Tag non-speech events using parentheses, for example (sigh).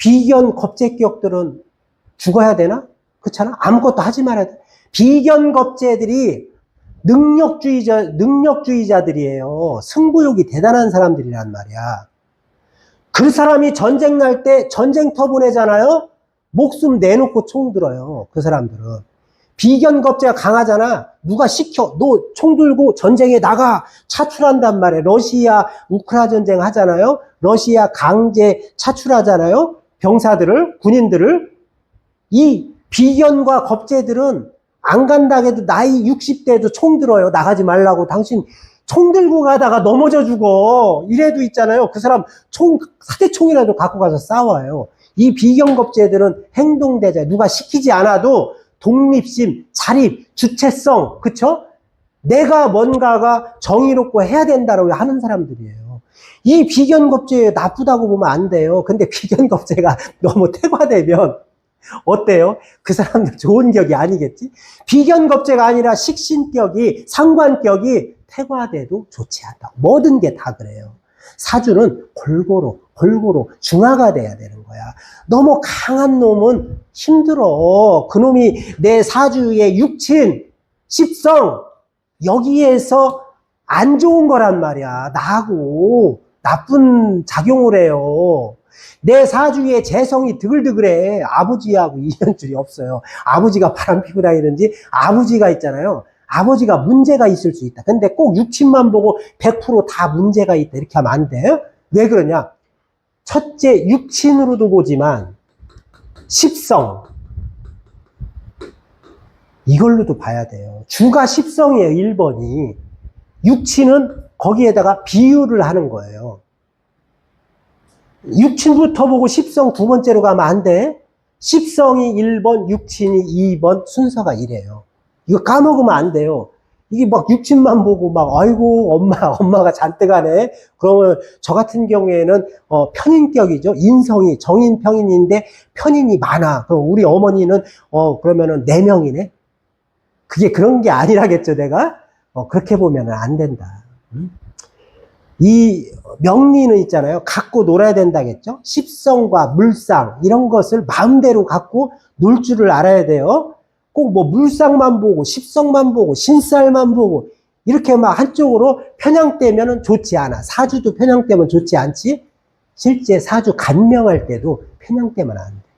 비견 겁재격들은 죽어야 되나? 그렇잖아? 아무것도 하지 말아야 돼. 비견 겁재들이 능력주의자, 능력주의자들이에요. 승부욕이 대단한 사람들이란 말이야. 그 사람이 전쟁 날 때 전쟁터 보내잖아요? 목숨 내놓고 총 들어요. 그 사람들은. 비견 겁재가 강하잖아. 누가 시켜. 너 총 들고 전쟁에 나가. 차출한단 말이야. 러시아, 우크라 전쟁 하잖아요. 러시아 강제 차출하잖아요. 병사들을, 군인들을. 이 비견과 겁재들은 안 간다 해도 나이 60대도 총 들어요. 나가지 말라고. 당신 총 들고 가다가 넘어져 죽어. 이래도 있잖아요. 그 사람 총, 사대총이라도 갖고 가서 싸워요. 이 비경겁제들은 행동대자, 누가 시키지 않아도 독립심, 자립, 주체성, 그쵸? 내가 뭔가가 정의롭고 해야 된다고 하는 사람들이에요. 이 비견겁제 나쁘다고 보면 안 돼요. 근데 (laughs) 비견겁제가 너무 퇴화되면 어때요? 그 사람들 좋은 격이 아니겠지? 비견겁제가 아니라 식신격이, 상관격이 퇴화돼도 좋지 않다. 모든 게 다 그래요. 사주는 골고루, 골고루 중화가 돼야 되는 거야. 너무 강한 놈은 힘들어. 그놈이 내 사주의 육친, 십성, 여기에서 안 좋은 거란 말이야. 나하고 나쁜 작용을 해요. 내 사주에 재성이 드글드글해. 아버지하고 인연줄이 없어요. 아버지가 바람 피고 다니든지 아버지가 있잖아요. 아버지가 문제가 있을 수 있다. 근데 꼭 육친만 보고 100%다 문제가 있다. 이렇게 하면 안 돼요. 왜 그러냐? 첫째, 육친으로도 보지만, 십성. 이걸로도 봐야 돼요. 주가 십성이에요, 1번이. 육친은 거기에다가 비유를 하는 거예요. 육친부터 보고 십성 두 번째로 가면 안 돼. 십성이 1번, 육친이 2번, 순서가 이래요. 이거 까먹으면 안 돼요. 이게 막 육친만 보고 막 아이고 엄마 (laughs) 엄마가 잔뜩 하네. 그러면 저 같은 경우에는 어, 편인격이죠. 인성이 정인 평인인데 편인이 많아. 그럼 우리 어머니는 어 그러면은 네 명이네. 그게 그런 게 아니라겠죠, 내가. 어, 그렇게 보면은 안 된다. 음? 이 명리는 있잖아요. 갖고 놀아야 된다겠죠? 십성과 물상, 이런 것을 마음대로 갖고 놀 줄을 알아야 돼요. 꼭 뭐 물상만 보고, 십성만 보고, 신살만 보고, 이렇게 막 한쪽으로 편향되면 좋지 않아. 사주도 편향되면 좋지 않지? 실제 사주 간명할 때도 편향되면 안 돼.